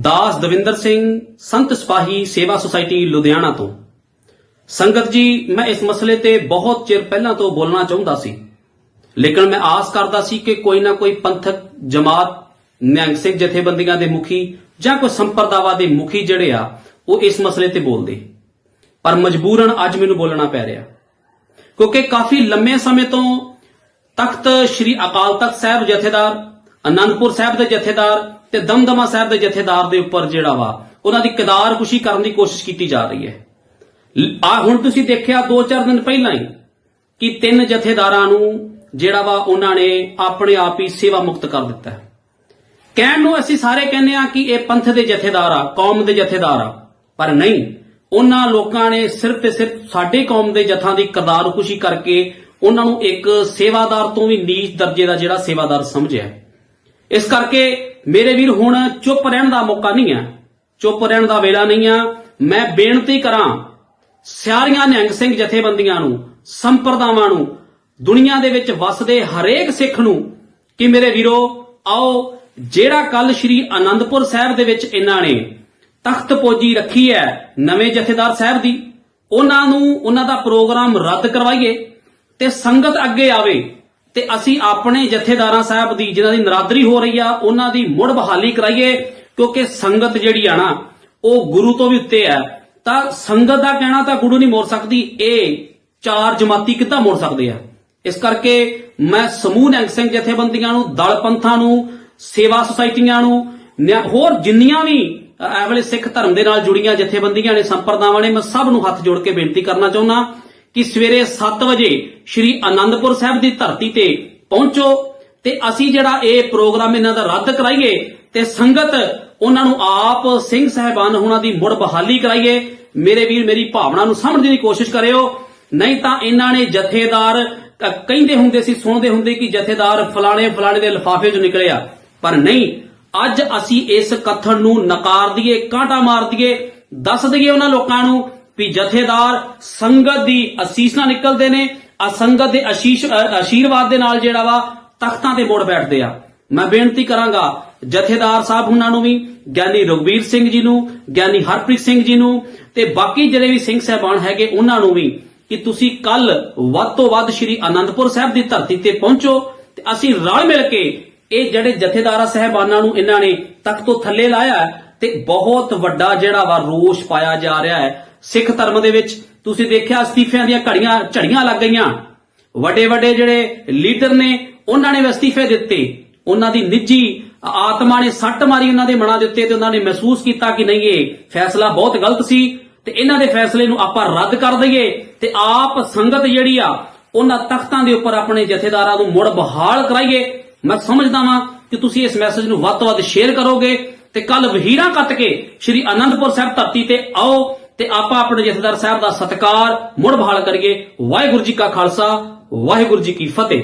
ਦਾਸ ਦਵਿੰਦਰ ਸਿੰਘ, ਸੰਤ ਸਿਪਾਹੀ ਸੇਵਾ ਸੁਸਾਇਟੀ ਲੁਧਿਆਣਾ ਤੋਂ। ਸੰਗਤ ਜੀ, ਮੈਂ ਇਸ ਮਸਲੇ ਤੇ ਬਹੁਤ ਚਿਰ ਪਹਿਲਾਂ ਤੋਂ ਬੋਲਣਾ ਚਾਹੁੰਦਾ ਸੀ। ਲੇਕਿਨ ਮੈਂ ਆਸ ਕਰਦਾ ਸੀ ਕਿ ਕੋਈ ਨਾ ਕੋਈ ਪੰਥਕ ਜਮਾਤ, ਨਿਹੰਗ ਸਿੰਘ ਜਥੇਬੰਦੀਆਂ ਦੇ ਮੁਖੀ ਜਾਂ ਕੋਈ ਸੰਪਰਦਾਵਾਂ ਦੇ ਮੁਖੀ ਜਿਹੜੇ ਆ, ਉਹ ਇਸ ਮਸਲੇ ਤੇ ਬੋਲਦੇ। ਪਰ ਮਜਬੂਰਨ ਅੱਜ ਮੈਨੂੰ ਬੋਲਣਾ ਪੈ ਰਿਹਾ। ਕਿਉਂਕਿ ਕਾਫੀ ਲੰਮੇ ਸਮੇਂ ਤੋਂ ਤਖਤ ਸ੍ਰੀ ਅਕਾਲ ਤਖਤ ਸਾਹਿਬ ਜਥੇਦਾਰ, ਅਨੰਦਪੁਰ ਸਾਹਿਬ ਦੇ ਜਥੇਦਾਰ ਤੇ ਦਮਦਮਾ ਸਾਹਿਬ ਦੇ ਜਥੇਦਾਰ ਦੇ ਉੱਪਰ ਜਿਹੜਾ ਵਾ, ਉਹਨਾਂ ਦੀ ਕਿਦਾਰ ਕੁਸ਼ੀ ਕਰਨ ਦੀ ਕੋਸ਼ਿਸ਼ ਕੀਤੀ ਜਾ ਰਹੀ ਹੈ। ਆ ਹੁਣ ਤੁਸੀਂ ਦੇਖਿਆ 2-4 ਦਿਨ ਪਹਿਲਾਂ ਹੀ ਕਿ ਤਿੰਨ ਜਥੇਦਾਰਾਂ ਨੂੰ ਜਿਹੜਾ ਵਾ ਉਹਨਾਂ ਨੇ ਆਪਣੇ ਆਪ ਹੀ ਸੇਵਾ ਮੁਕਤ ਕਰ ਦਿੱਤਾ ਕਹਿਣ ਨੂੰ ਅਸੀਂ ਸਾਰੇ ਕਹਿੰਦੇ ਆ ਕਿ ਇਹ ਪੰਥ ਦੇ ਜਥੇਦਾਰ ਆ, ਕੌਮ ਦੇ ਜਥੇਦਾਰ ਆ। ਪਰ ਨਹੀਂ, ਉਹਨਾਂ ਲੋਕਾਂ ਨੇ ਸਿਰਫ ਤੇ ਸਿਰਫ ਸਾਡੇ ਕੌਮ ਦੇ ਜਥਾਂ ਦੀ ਕਰਤਾਰ ਖੁਸ਼ੀ ਕਰਕੇ ਉਹਨਾਂ ਨੂੰ ਇੱਕ ਸੇਵਾਦਾਰ ਤੋਂ ਵੀ ਨੀਚ ਦਰਜੇ ਦਾ ਜਿਹੜਾ ਸੇਵਾਦਾਰ ਸਮਝਿਆ ਇਸ ਕਰਕੇ ਮੇਰੇ ਵੀਰ ਹੁਣ ਚੁੱਪ ਰਹਿਣ ਦਾ ਮੌਕਾ ਨਹੀਂ ਹੈ। ਚੁੱਪ ਰਹਿਣ ਦਾ ਵੇਲਾ ਨਹੀਂ ਆ ਮੈਂ ਬੇਨਤੀ ਕਰਾਂ ਸਾਰੀਆਂ ਨਿਹੰਗ ਸਿੰਘ ਜਥੇਬੰਦੀਆਂ ਨੂੰ, ਸੰਪਰਦਾਵਾਂ ਨੂੰ ਦੁਨੀਆ ਦੇ ਵਿੱਚ ਵਸਦੇ ਹਰੇਕ ਸਿੱਖ ਨੂੰ ਕਿ ਮੇਰੇ ਵੀਰੋ, ਆਓ ਜਿਹੜਾ ਕੱਲ ਸ੍ਰੀ ਆਨੰਦਪੁਰ ਸਾਹਿਬ ਦੇ ਵਿੱਚ ਇਹਨਾਂ ਨੇ ਤਖਤ ਪੋਜੀ ਰੱਖੀ ਹੈ, ਨਵੇਂ ਜਥੇਦਾਰ ਸਾਹਿਬ ਦੀ, ਉਹਨਾਂ ਨੂੰ ਉਹਨਾਂ ਦਾ ਪ੍ਰੋਗਰਾਮ ਰੱਦ ਕਰਵਾਈਏ ਤੇ ਸੰਗਤ ਅੱਗੇ ਆਵੇ ਤੇ ਅਸੀਂ ਆਪਣੇ ਜਥੇਦਾਰਾਂ ਸਾਹਿਬ ਦੀ ਜਿਨ੍ਹਾਂ ਦੀ ਨਰਾਦਰੀ ਹੋ ਰਹੀ ਆ, ਉਹਨਾਂ ਦੀ ਮੁੜ ਬਹਾਲੀ ਕਰਾਈਏ, ਕਿਉਂਕਿ ਸੰਗਤ ਜਿਹੜੀ ਆ ਨਾ, ਉਹ ਗੁਰੂ ਤੋਂ ਵੀ ਉੱਤੇ ਹੈ। ਤਾਂ ਸੰਗਤ ਦਾ ਕਹਿਣਾ ਤਾਂ ਗੁਰੂ ਨਹੀਂ ਮੋੜ ਸਕਦੀ, ਇਹ ਚਾਰ ਜਮਾਤੀ ਕਿੱਦਾਂ ਮੋੜ ਸਕਦੇ ਆ? ਇਸ ਕਰਕੇ ਮੈਂ ਸਮੂਹ ਨਿਹੰਗ ਸਿੰਘ ਜਥੇਬੰਦੀਆਂ ਨੂੰ, ਦਲ ਪੰਥਾਂ ਨੂੰ, ਸੇਵਾ ਸੁਸਾਇਟੀਆਂ ਨੂੰ ਹੋਰ ਜਿੰਨੀਆਂ ਵੀ ਇਹ ਸਿੱਖ ਧਰਮ ਦੇ ਨਾਲ ਜੁੜੀਆਂ ਜਥੇਬੰਦੀਆਂ ਨੇ, ਸੰਪਰਦਾਵਾਂ ਨੇ, ਮੈਂ ਸਭ ਨੂੰ ਹੱਥ ਜੋੜ ਕੇ ਬੇਨਤੀ ਕਰਨਾ ਚਾਹੁੰਦਾ ਕਿ ਸਵੇਰੇ 7 ਵਜੇ ਸ਼੍ਰੀ ਆਨੰਦਪੁਰ ਸਾਹਿਬ ਦੀ ਧਰਤੀ ਤੇ ਪਹੁੰਚੋ ਤੇ ਅਸੀਂ ਜਿਹੜਾ ਇਹ ਪ੍ਰੋਗਰਾਮ ਇਹਨਾਂ ਦਾ ਰੱਦ ਕਰਾਈਏ ਤੇ ਸੰਗਤ ਉਹਨਾਂ ਨੂੰ ਆਪ ਸਿੰਘ ਸਹਿਬਾਨ ਉਹਨਾਂ ਦੀ ਮੁੜ ਬਹਾਲੀ ਕਰਾਈਏ। ਮੇਰੇ ਵੀਰ, ਮੇਰੀ ਭਾਵਨਾ ਨੂੰ ਸਮਝਣ ਦੀ ਕੋਸ਼ਿਸ਼ ਕਰਿਓ। ਨਹੀਂ ਤਾਂ ਇਹਨਾਂ ਨੇ ਜਥੇਦਾਰ ਕਹਿੰਦੇ ਹੁੰਦੇ ਸੀ, ਸੁਣਦੇ ਹੁੰਦੇ ਕਿ ਜਥੇਦਾਰ ਫਲਾਣੇ ਫਲਾਣੇ ਦੇ ਲਿਫਾਫੇ 'ਚੋਂ ਨਿਕਲਿਆ। ਪਰ ਨਹੀਂ, ਅੱਜ ਅਸੀਂ ਇਸ ਕਥਨ ਨੂੰ ਨਕਾਰ ਦਈਏ, ਕਾਂਟਾ ਮਾਰ ਦਈਏ, ਦੱਸ ਦਈਏ ਉਹਨਾਂ ਲੋਕਾਂ ਨੂੰ ਵੀ ਜਥੇਦਾਰ ਸੰਗਤ ਦੀ ਅਸੀਸਾਂ ਨਿਕਲਦੇ ਨੇ, ਆ ਸੰਗਤ ਦੇ ਅਸ਼ੀਸ਼ ਅ- ਆਸ਼ੀਰਵਾਦ ਦੇ ਨਾਲ ਜਿਹੜਾ ਵਾ ਤਖਤਾਂ ਤੇ ਮੋੜ ਬੈਠਦੇ ਆ। ਮੈਂ ਬੇਨਤੀ ਕਰਾਂਗਾ ਜਥੇਦਾਰ ਸਾਹਿਬ ਉਹਨਾਂ ਨੂੰ ਵੀ, ਗਿਆਨੀ ਰਘਵੀਰ ਸਿੰਘ ਜੀ ਨੂੰ, ਗਿਆਨੀ ਹਰਪ੍ਰੀਤ ਸਿੰਘ ਜੀ ਨੂੰ ਤੇ ਬਾਕੀ ਜਿਹੜੇ ਵੀ ਸਿੰਘ ਸਹਿਬਾਨ ਹੈਗੇ ਉਹਨਾਂ ਨੂੰ ਵੀ ਕਿ ਤੁਸੀਂ ਕੱਲ ਵੱਧ ਤੋਂ ਵੱਧ ਸ਼੍ਰੀ ਆਨੰਦਪੁਰ ਸਾਹਿਬ ਦੀ ਧਰਤੀ ਤੇ ਪਹੁੰਚੋ ਤੇ ਅਸੀਂ ਰਲ ਮਿਲ ਕੇ ਇਹ ਜਿਹੜੇ ਜਥੇਦਾਰਾਂ ਸਹਿਬਾਨਾਂ ਨੂੰ ਇਹਨਾਂ ਨੇ ਤਖਤ ਤੋਂ ਥੱਲੇ ਲਾਇਆ ਹੈ ਤੇ ਬਹੁਤ ਵੱਡਾ ਜਿਹੜਾ ਵਾ ਰੋਸ਼ ਪਾਇਆ ਜਾ ਰਿਹਾ ਹੈ ਸਿੱਖ ਧਰਮ ਦੇ ਵਿੱਚ। ਤੁਸੀਂ ਦੇਖਿਆ ਅਸਤੀਫਿਆਂ ਦੀਆਂ ਘੜੀਆਂ ਝੜੀਆਂ ਲੱਗ ਗਈਆਂ। ਵੱਡੇ ਵੱਡੇ ਜਿਹੜੇ ਲੀਡਰ ਨੇ, ਉਹਨਾਂ ਨੇ ਵੀ ਅਸਤੀਫੇ ਦਿੱਤੇ। ਉਹਨਾਂ ਦੀ ਨਿੱਜੀ ਆਤਮਾ ਨੇ ਸੱਟ ਮਾਰੀ, ਉਹਨਾਂ ਦੇ ਮਨਾਂ ਦੇ ਉੱਤੇ ਤੇ ਉਹਨਾਂ ਨੇ ਮਹਿਸੂਸ ਕੀਤਾ ਕਿ ਨਹੀਂ, ਇਹ ਫੈਸਲਾ ਬਹੁਤ ਗਲਤ ਸੀ। ਤੇ ਇਹਨਾਂ ਦੇ ਫੈਸਲੇ ਨੂੰ ਆਪਾਂ ਰੱਦ ਕਰ ਦਈਏ ਤੇ ਆਪ ਸੰਗਤ ਜਿਹੜੀ ਆ, ਉਹਨਾਂ ਤਖਤਾਂ ਦੇ ਉੱਪਰ ਆਪਣੇ ਜਥੇਦਾਰਾਂ ਨੂੰ ਮੁੜ ਬਹਾਲ ਕਰਾਈਏ। ਮੈਂ ਸਮਝਦਾ ਵਾਂ ਕਿ ਤੁਸੀਂ ਇਸ ਮੈਸੇਜ ਨੂੰ ਵੱਧ ਤੋਂ ਵੱਧ ਸ਼ੇਅਰ ਕਰੋਗੇ ਤੇ ਕੱਲ ਵਹੀਰਾਂ ਕੱਟ ਕੇ ਸ਼੍ਰੀ ਅਨੰਦਪੁਰ ਸਾਹਿਬ ਧਰਤੀ ਤੇ ਆਓ ਤੇ ਆਪਾਂ ਆਪਣੇ ਜਥੇਦਾਰ ਸਾਹਿਬ ਦਾ ਸਤਿਕਾਰ ਮੁੜ ਬਹਾਲ ਕਰੀਏ। ਵਾਹਿਗੁਰੂ ਜੀ ਕਾ ਖਾਲਸਾ, ਵਾਹਿਗੁਰੂ ਜੀ ਕੀ ਫਤਿਹ।